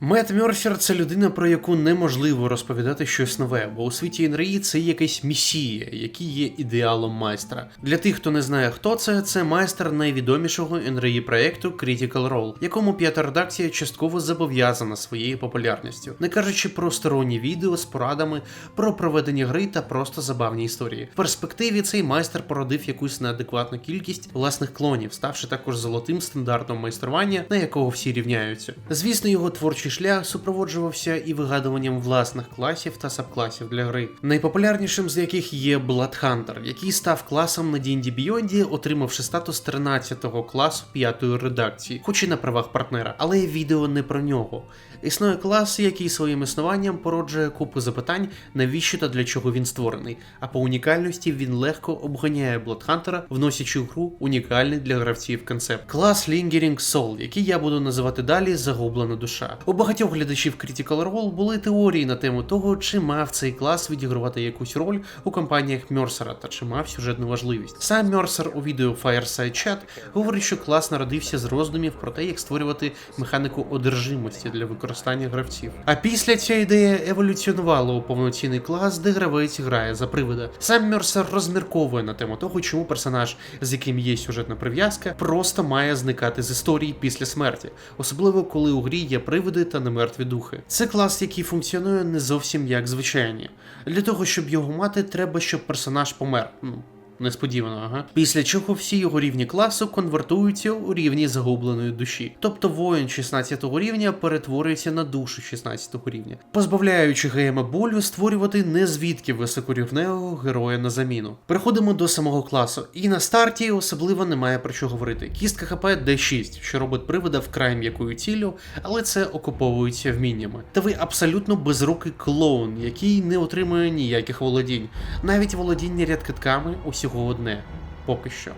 Мет Мерсер це людина, про яку неможливо розповідати щось нове, бо у світі НРІ це якась місія, який є ідеалом майстра. Для тих, хто не знає, хто це, це майстер найвідомішого НРІ проєкту Critical Role, якому п'ята редакція частково зобов'язана своєю популярністю, не кажучи про сторонні відео з порадами про проведення гри та просто забавні історії. В перспективі цей майстер породив якусь неадекватну кількість власних клонів, ставши також золотим стандартом майстрування, на якого всі рівняються. Звісно, його творчий шлях супроводжувався і вигадуванням власних класів та сабкласів для гри, найпопулярнішим з яких є Bloodhunter, який став класом на D&D Beyond, отримавши статус 13-го класу п'ятої редакції, хоч і на правах партнера, але відео не про нього. Існує клас, який своїм існуванням породжує купу запитань, навіщо та для чого він створений, а по унікальності він легко обганяє Bloodhunter, вносячи в гру унікальний для гравців концепт. Клас Lingering Soul, який я буду називати далі загублена душа. У багатьох глядачів Critical Role були теорії на тему того, чи мав цей клас відігравати якусь роль у кампаніях Мерсера та чи мав сюжетну важливість. Сам Мерсер у відео Fireside Chat говорить, що клас народився з роздумів про те, як створювати механіку одержимості для використання гравців. А після ця ідея еволюціонувала у повноцінний клас, де гравець грає за привида. Сам Мерсер розмірковує на тему того, чому персонаж, з яким є сюжетна прив'язка, просто має зникати з історії після смерті, особливо коли у грі є привиди та немертві духи. Це клас, який функціонує не зовсім як звичайні. Для того, щоб його мати, треба, щоб персонаж помер. Ну, Несподівано, ага. Після чого всі його рівні класу конвертуються у рівні загубленої душі. Тобто воїн 16 рівня перетворюється на душу 16 рівня, позбавляючи ГМ болю створювати не звідки високорівневого героя на заміну. Переходимо до самого класу, і на старті особливо немає про що говорити. Кістка ХП D6, що робить привода вкрай м'якою ціллю, але це окуповується вміннями. Та ви абсолютно безрукий клоун, який не отримує ніяких володінь, навіть володіння рядкитками усього всього одне. Поки що.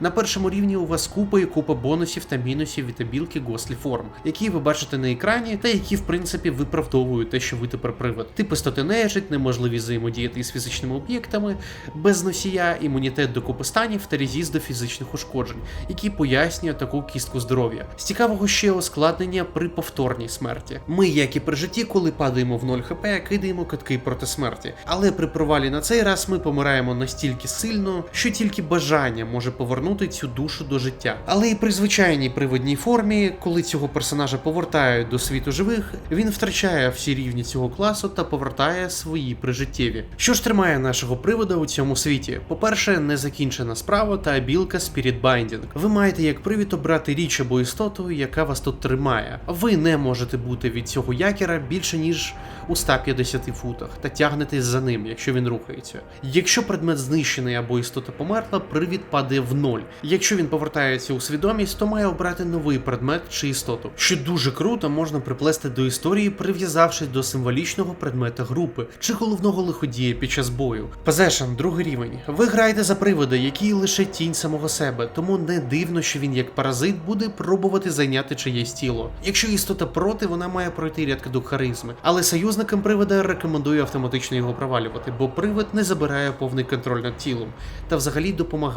На першому рівні у вас купа і купа бонусів та мінусів від абілки Гослі Форм, які ви бачите на екрані, та які в принципі виправдовують те, що ви тепер привид. Типи стоти нежить, неможливість взаємодіяти з фізичними об'єктами, без носія, імунітет до купи станів та резіст до фізичних ушкоджень, які пояснює таку кістку здоров'я. З цікавого ще ускладнення при повторній смерті. Ми, як і при житті, коли падаємо в 0 хп, кидаємо катки проти смерті. Але при провалі на цей раз ми помираємо настільки сильно, що тільки бажання може повернути цю душу до життя. Але і при звичайній привидній формі, коли цього персонажа повертають до світу живих, він втрачає всі рівні цього класу та повертає свої прижиттєві. Що ж тримає нашого привода у цьому світі? По-перше, незакінчена справа та білка Spirit Binding. Ви маєте як привід обрати річ або істоту, яка вас тут тримає. Ви не можете бути від цього якера більше ніж у 150 футах та тягнетесь за ним, якщо він рухається. Якщо предмет знищений або істота померла, привід падає в ноль. Якщо він повертається у свідомість, то має обрати новий предмет чи істоту, що дуже круто можна приплести до історії, прив'язавшись до символічного предмета групи чи головного лиходія під час бою. Possession, другий рівень. Ви граєте за привода, який лише тінь самого себе, тому не дивно, що він як паразит буде пробувати зайняти чиєсь тіло. Якщо істота проти, вона має пройти рядки до харизми, але союзникам привода рекомендую автоматично його провалювати, бо привид не забирає повний контроль над тілом та взагалі допомагає.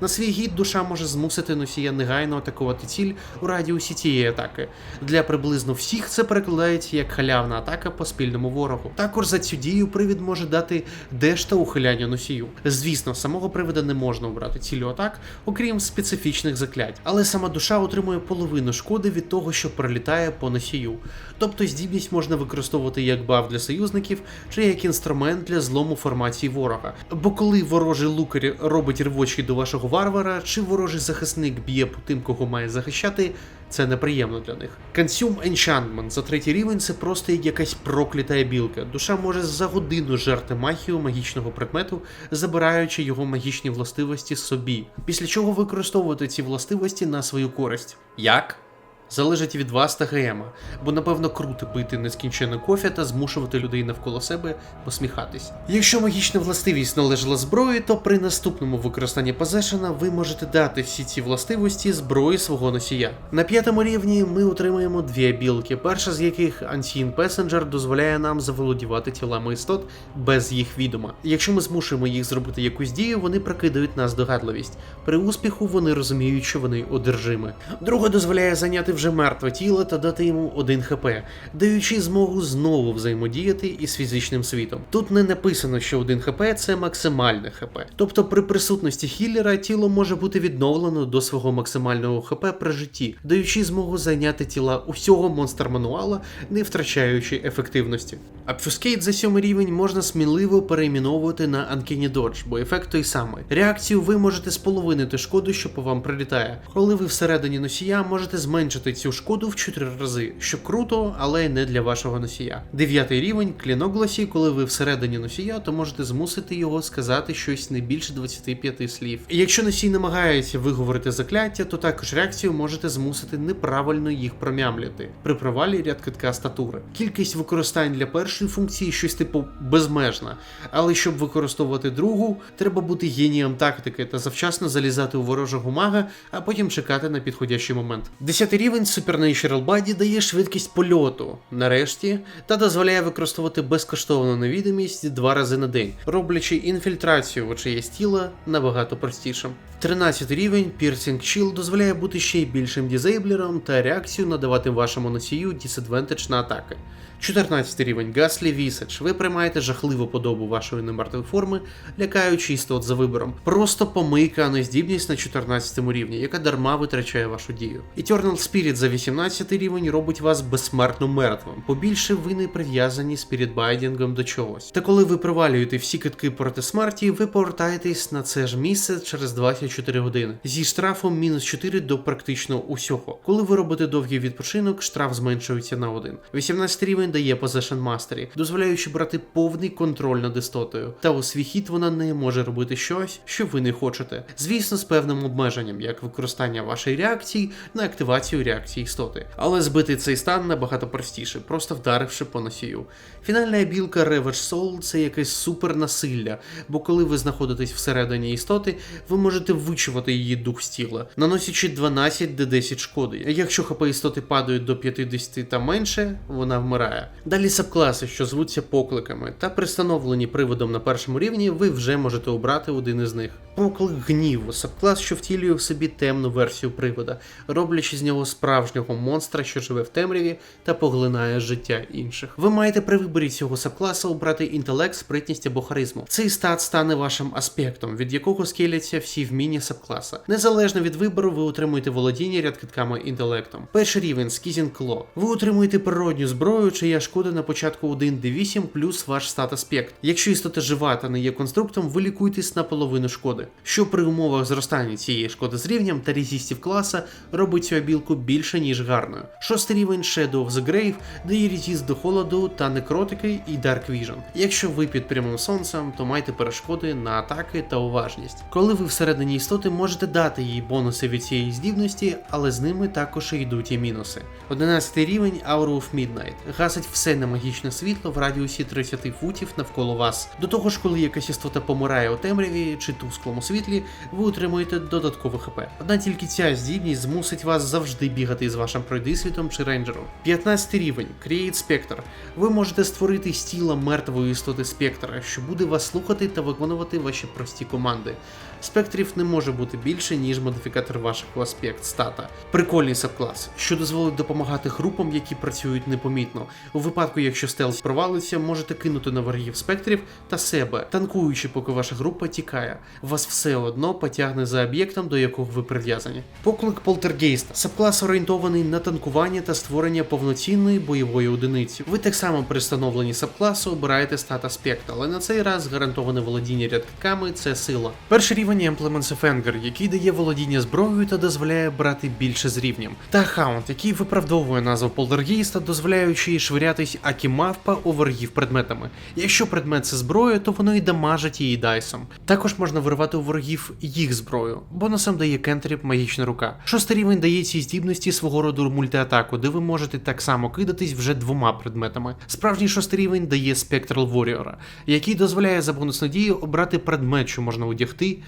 На свій гід душа може змусити носія негайно атакувати ціль у радіусі цієї атаки. Для приблизно всіх це перекладається як халявна атака по спільному ворогу. Також за цю дію привід може дати деш ухиляння носію. Звісно, самого привида не можна обрати цілю атак, окрім специфічних заклять, але сама душа отримує половину шкоди від того, що пролітає по носію. Тобто здібність можна використовувати як баф для союзників чи як інструмент для злому формації ворога. Бо коли ворожий лукар робить рвочки до вашого варвара, чи ворожий захисник б'є по тим, кого має захищати, це неприємно для них. Consume Enchantment за третій рівень це просто як якась проклята білка. Душа може за годину жерти махію магічного предмету, забираючи його магічні властивості собі, після чого використовувати ці властивості на свою користь. Як? Залежить від вас та ГМа, бо напевно круто пити нескінчене кофе та змушувати людей навколо себе посміхатись. Якщо магічна властивість належала зброї, то при наступному використанні позешена ви можете дати всі ці властивості зброї свого носія. На п'ятому рівні ми отримуємо дві білки, перша з яких Unseen Passenger дозволяє нам заволодівати тілами істот без їх відома. Якщо ми змушуємо їх зробити якусь дію, вони прокидають нас догадливість. При успіху вони розуміють, що вони одержими. Друга дозволяє зайняти вже вже мертве тіло та дати йому 1 хп, даючи змогу знову взаємодіяти із фізичним світом. Тут не написано, що 1 хп це максимальне хп. Тобто при присутності хіллера тіло може бути відновлено до свого максимального хп при житті, даючи змогу зайняти тіла усього монстр мануала, не втрачаючи ефективності. Obfuscate за сьомий рівень можна сміливо перейменовувати на Uncanny Dodge, бо ефект той самий. Реакцію ви можете споловинити шкоду, що по вам прилітає. Коли ви всередині носія, можете зменшити цю шкоду в 4 рази, що круто, але не для вашого носія. Дев'ятий рівень кліногласі, коли ви всередині носія, то можете змусити його сказати щось не більше 25 слів. Якщо носій намагається виговорити закляття, то також реакцію можете змусити неправильно їх промямлити при провалі ряд китка статури. Кількість використань для першої функції щось типу безмежна, але щоб використовувати другу, треба бути генієм тактики та завчасно залізати у ворожого мага, а потім чекати на підходящий момент. Десятий рівень Supernatural Body дає швидкість польоту нарешті та дозволяє використовувати безкоштовну невідомість два рази на день, роблячи інфільтрацію в тіла набагато простішим. 13 рівень Piercing Chill дозволяє бути ще й більшим дізейблером та реакцію надавати вашому носію disadvantage на атаки. 14 рівень Ghastly Visage. Ви приймаєте жахливу подобу вашої немертвої форми, лякаючи істот за вибором. Просто помийка, а не здібність на 14 рівні, яка дарма витрачає вашу дію. Eternal Spirit за 18 рівень робить вас безсмертно мертвим. Побільше ви не прив'язані спірітбайдінгом до чогось. Та коли ви провалюєте всі китки проти смерті, ви повертаєтесь на це ж місце через 24 години зі штрафом мінус 4 до практично усього. Коли ви робите довгий відпочинок, штраф зменшується на 1. 18 рівень дає Possession Mastery, дозволяючи брати повний контроль над істотою. Та у свій хід вона не може робити щось, що ви не хочете. Звісно, з певним обмеженням, як використання вашої реакції на активацію реакції істоти. Але збити цей стан набагато простіше, просто вдаривши по носію. Фінальна білка Ravage Soul це якесь супернасилля, бо коли ви знаходитесь всередині істоти, ви можете вичувати її дух з тіла, наносячи 12 до 10 шкоди. Якщо хп істоти падають до 50 та менше, вона вмирає. Далі сабкласи, що звуться покликами, та пристановлені приводом на першому рівні, ви вже можете обрати один із них. Поклик гніву, сабклас, що втілює в собі темну версію привода, роблячи з нього справжнього монстра, що живе в темряві та поглинає життя інших. Ви маєте при виборі цього сабкласа обрати інтелект, спритність або харизму. Цей стат стане вашим аспектом, від якого скеляться всі вміння сабкласа. Незалежно від вибору, ви отримуєте володіння рядкитками інтелектом. Перший рівень Скізінг Кло. Ви отримуєте природню зброю, чия шкода на початку 1d8 плюс ваш стат аспект. Якщо істота жива та не є конструктом, ви лікуєтесь на половину шкоди, що при умовах зростання цієї шкоди з рівнем та резістів класа робить цю обілку більше ніж гарною. Шостий рівень Shadow of the Grave дає резіст до холоду та некротики і Dark Vision. Якщо ви під прямим сонцем, то майте перешкоди на атаки та уважність. Коли ви всередині істоти можете дати їй бонуси від цієї здібності, але з ними також йдуть і мінуси. 11 рівень Hour of Midnight гасить все немагічне світло в радіусі 30 футів навколо вас. До того ж, коли якась істота помирає у темряві чи тусклому світлі, ви отримуєте додаткове хп. Одна тільки ця здібність змусить вас завжди бігати з вашим пройдисвітом чи рейнджером. 15 рівень Create Spectre. Ви можете створити з тіла мертвої істоти спектра, що буде вас слухати та виконувати ваші прості команди. Спектрів не може бути більше, ніж модифікатор вашого аспект стата. Прикольний сабклас, що дозволить допомагати групам, які працюють непомітно. У випадку, якщо стелс провалиться, можете кинути на ворогів спектрів та себе, танкуючи, поки ваша група тікає. Вас все одно потягне за об'єктом, до якого ви прив'язані. Поклик полтергейста. Сабклас орієнтований на танкування та створення повноцінної бойової одиниці. Ви так само при встановленні сабкласу обираєте стат аспект, але на цей раз гарантоване володіння рядками це сила. Перший рівень Implements of Anger, який дає володіння зброєю та дозволяє брати більше з рівнем. Та хаунт, який виправдовує назву полтергейста, дозволяючи їй швирятись акі-мавпа у ворогів предметами. Якщо предмет це зброя, то воно і дамажить її дайсом. Також можна виривати у ворогів їх зброю. Бонусом дає кентріп магічна рука. Шостий рівень дає цій здібності свого роду мультиатаку, де ви можете так само кидатись вже двома предметами. Справжній шостий рівень дає Spectral Warrior, який дозволяє за бонусну дію обрати предмет, що можна одягти.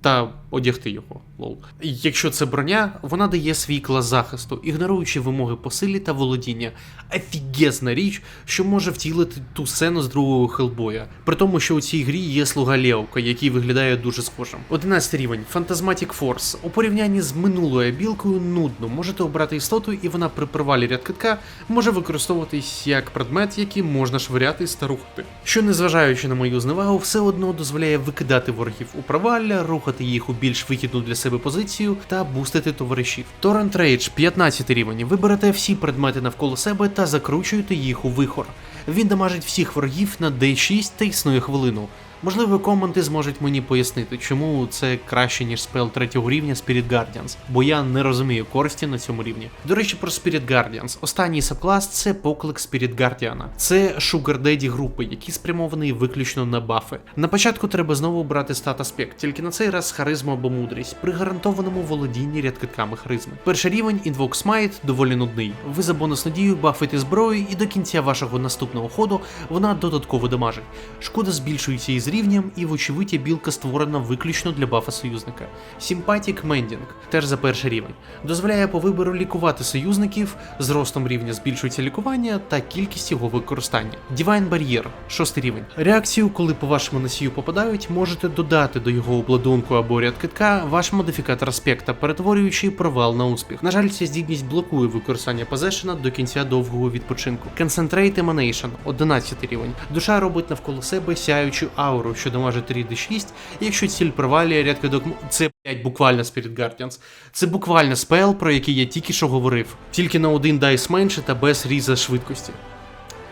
Та одягти його. Лол. Якщо це броня, вона дає свій клас захисту, ігноруючи вимоги по силі та володіння. Офігезна річ, що може втілити ту сцену з другого Хелбоя. При тому, що у цій грі є слуга Леока, який виглядає дуже схожим. 11 рівень Phantasmatic Force. У порівнянні з минулою білкою нудно. Можете обрати істоту, і вона при провалі рядкитка може використовуватись як предмет, який можна швиряти та рухати. Що, незважаючи на мою зневагу, все одно дозволяє викидати ворогів у провалля, рухати їх у більш вигідну для себе позицію та бустити товаришів. Торрент Рейдж 15 рівень. Виберете всі предмети навколо себе та закручуєте їх у вихор. Він дамажить всіх ворогів на D6 та існує хвилину. Можливо, коменти зможуть мені пояснити, чому це краще, ніж спел третього рівня Spirit Guardians, бо я не розумію користі на цьому рівні. До речі, про Spirit Guardians. Останній сабклас це поклик Spirit Guardian. Це Sugar Daddy групи, які спрямовані виключно на бафи. На початку треба знову брати стат аспект, тільки на цей раз харизма або мудрість при гарантованому володінні рядкитками харизми. Перший рівень Invoke Smite доволі нудний. Ви за бонусну дію бафите зброю, і до кінця вашого наступного ходу вона додатково дамажить. Шкода збільшується із рівнем, і вочевидь білка створена виключно для бафа союзника. Sympathetic Mending, теж за перший рівень, дозволяє по вибору лікувати союзників, з ростом рівня збільшується лікування та кількість його використання. Divine Barrier, шостий рівень. Реакцію, коли по вашому носію попадають, можете додати до його обладунку або ряд китка ваш модифікатор аспекта, перетворюючи провал на успіх. На жаль, ця здібність блокує використання позешена до кінця довгого відпочинку. Concentrate Emanation, 11 рівень. Душа робить навколо себе сяючу ауру, що дамажить 3d6, і якщо ціль провалює рядка док... Це блять буквально Spirit Guardians. Це буквально спел, про який я тільки що говорив. Тільки на один дайс менше та без різа швидкості.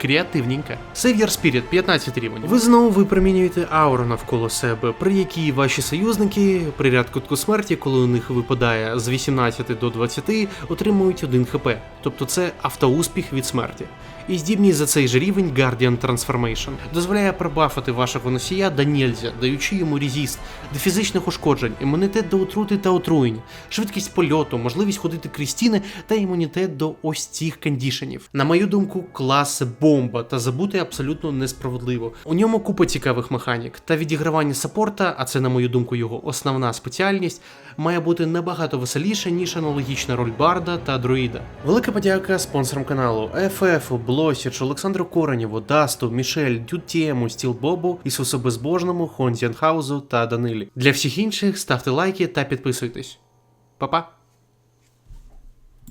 Креативненько. Savior Spirit 15 рівень. Ви знову випромінюєте ауру навколо себе, при якій ваші союзники при ряд кутку смерті, коли у них випадає з 18 до 20, отримують 1 хп. Тобто це автоуспіх від смерті. І здібність за цей же рівень Guardian Transformation дозволяє пробафати вашого носія до даючи йому резіст до фізичних ушкоджень, імунітет до отрути та отруєнь, швидкість польоту, можливість ходити крізь стіни та імунітет до ось цих кондішенів. На мою думку, клас бомба та забути абсолютно несправедливо. У ньому купа цікавих механік та відігравання саппорта, а це, на мою думку, його основна спеціальність, має бути набагато веселіше, ніж аналогічна роль Барда та Друїда. Велика подяка спонсорам каналу FF, Блосіч, Олександру Коренєву, Дасту, Мішель, Дютєму, Стілбобу, Ісусу Безбожному, Хонзянхаузу та Данилі. Для всіх інших ставте лайки та підписуйтесь. Па-па!